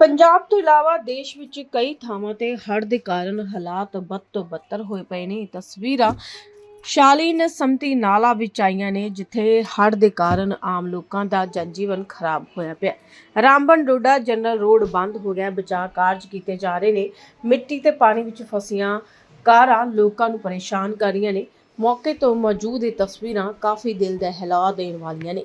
ਪੰਜਾਬ ਤੋਂ ਇਲਾਵਾ ਦੇਸ਼ ਵਿੱਚ ਕਈ ਥਾਵਾਂ ਤੇ ਹੜ੍ਹ ਦੇ ਕਾਰਨ ਹਾਲਾਤ ਬਦ ਤੋਂ ਬੱਤਰ ਹੋਏ ਪਏ ਨੇ। ਇਹ ਤਸਵੀਰਾਂ ਸ਼ਾਲੀਨ ਸਮਤੀ ਨਾਲਾ ਵਿੱਚ ਆਈਆਂ ਨੇ, ਜਿੱਥੇ ਹੜ੍ਹ ਦੇ ਕਾਰਨ ਆਮ ਲੋਕਾਂ ਦਾ ਜਨਜੀਵਨ ਖਰਾਬ ਹੋਇਆ ਪਿਆ। ਰਾਮਬਨ ਡੋਡਾ ਜਨਰਲ ਰੋਡ ਬੰਦ ਹੋ ਗਿਆ। ਬਚਾਅ ਕਾਰਜ ਕੀਤੇ ਜਾ ਰਹੇ ਨੇ। ਮਿੱਟੀ ਤੇ ਪਾਣੀ ਵਿੱਚ ਫਸੀਆਂ ਕਾਰਾਂ ਲੋਕਾਂ ਨੂੰ ਪਰੇਸ਼ਾਨ ਕਰ ਰਹੀਆਂ ਨੇ। ਮੌਕੇ ਤੋਂ ਮੌਜੂਦ ਇਹ ਤਸਵੀਰਾਂ ਕਾਫੀ ਦਿਲ ਦਹਿਲਾ ਦੇਣ ਵਾਲੀਆਂ ਨੇ।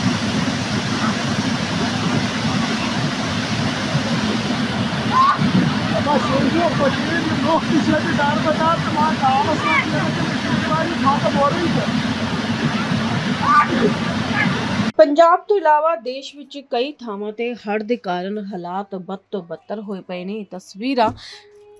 verstehen, die Luft ist ja die Garbe da, die man da was Punjab ਤੋਂ ਇਲਾਵਾ ਦੇਸ਼ ਵਿੱਚ ਕਈ ਥਾਵਾਂ ਤੇ ਹੜ੍ਹ ਦੇ ਕਾਰਨ ਹਾਲਾਤ ਬਦ ਤੋਂ ਬੱਤਰ ਹੋਏ ਪਏ ਨੇ। ਤਸਵੀਰਾਂ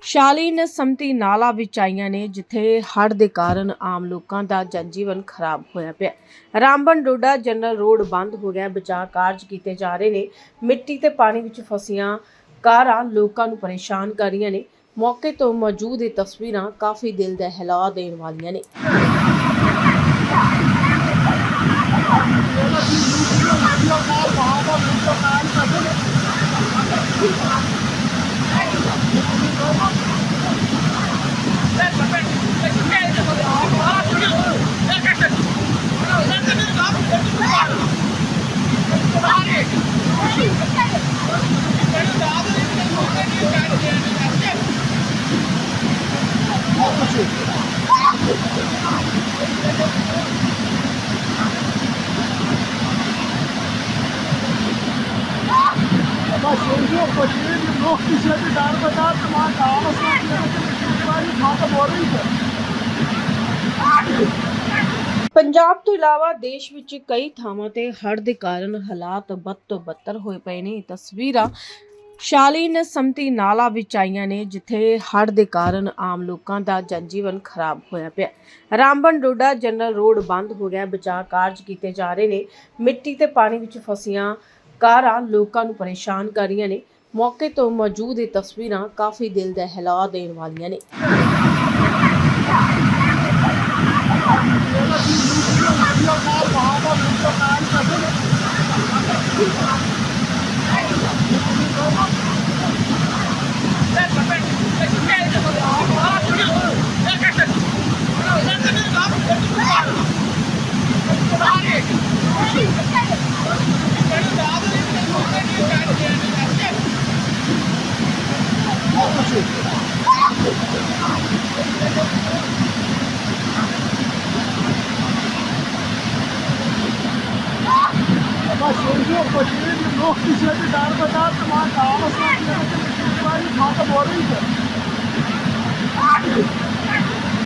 ਸ਼ਾਲੀਨ ਸਮਤੀ ਨਾਲਾ ਵਿੱਚ ਆਈਆਂ ਨੇ ਜਿੱਥੇ ਹੜ੍ਹ ਦੇ ਕਾਰਨ ਆਮ ਲੋਕਾਂ ਦਾ ਜਨਜੀਵਨ ਖਰਾਬ ਹੋਇਆ ਪਿਆ। ਰਾਮਬਨ ਡੋਡਾ ਜਨਰਲ ਰੋਡ ਬੰਦ ਹੋ ਗਿਆ। ਬਚਾਅ ਕਾਰਜ ਕੀਤੇ ਜਾ ਰਹੇ ਨੇ। ਮਿੱਟੀ ਤੇ ਪਾਣੀ ਵਿੱਚ ਫਸੀਆਂ ਕਾਰਾਂ ਲੋਕਾਂ ਨੂੰ ਪਰੇਸ਼ਾਨ ਕਰ ਰਹੀਆਂ ਨੇ। ਮੌਕੇ ਤੋਂ ਮੌਜੂਦ ਇਹ ਤਸਵੀਰਾਂ ਕਾਫੀ ਦਿਲ ਦਹਿਲਾ ਦੇਣ ਵਾਲੀਆਂ ਨੇ। Was irgendwo verstehen, die Luft ist ja die Garbe da, die man da was Punjab ਤੋਂ ਇਲਾਵਾ ਦੇਸ਼ ਵਿੱਚ ਕਈ ਥਾਵਾਂ ਤੇ ਹੜ੍ਹ ਦੇ ਕਾਰਨ ਹਾਲਾਤ ਬਦ ਤੋਂ ਬੱਤਰ ਹੋਏ ਪਏ ਨੇ। ਇਹ ਤਸਵੀਰਾਂ ਸ਼ਾਲੀਨ ਸਮਤੀ ਨਾਲਾ ਵਿੱਚ ਆਈਆਂ ਨੇ ਜਿੱਥੇ ਹੜ੍ਹ ਦੇ ਕਾਰਨ ਆਮ ਲੋਕਾਂ ਦਾ ਜਨਜੀਵਨ ਖਰਾਬ ਹੋਇਆ ਪਿਆ। ਰਾਮਬਨ ਡੋਡਾ ਜਨਰਲ ਰੋਡ ਬੰਦ ਹੋ ਗਿਆ। ਬਚਾਅ ਕਾਰਜ ਕੀਤੇ ਜਾ ਰਹੇ ਨੇ। ਮਿੱਟੀ ਤੇ ਪਾਣੀ ਵਿੱਚ ਫਸੀਆਂ ਕਾਰਾਂ ਲੋਕਾਂ ਨੂੰ ਪਰੇਸ਼ਾਨ ਕਰ ਰਹੀਆਂ ਨੇ। ਮੌਕੇ ਤੋਂ ਮੌਜੂਦ ਇਹ ਤਸਵੀਰਾਂ ਕਾਫੀ ਦਿਲ ਦਹਿਲਾ ਦੇਣ ਵਾਲੀਆਂ ਨੇ। लोकेशन डाल बता तमाम गाँव से माता बोल रही है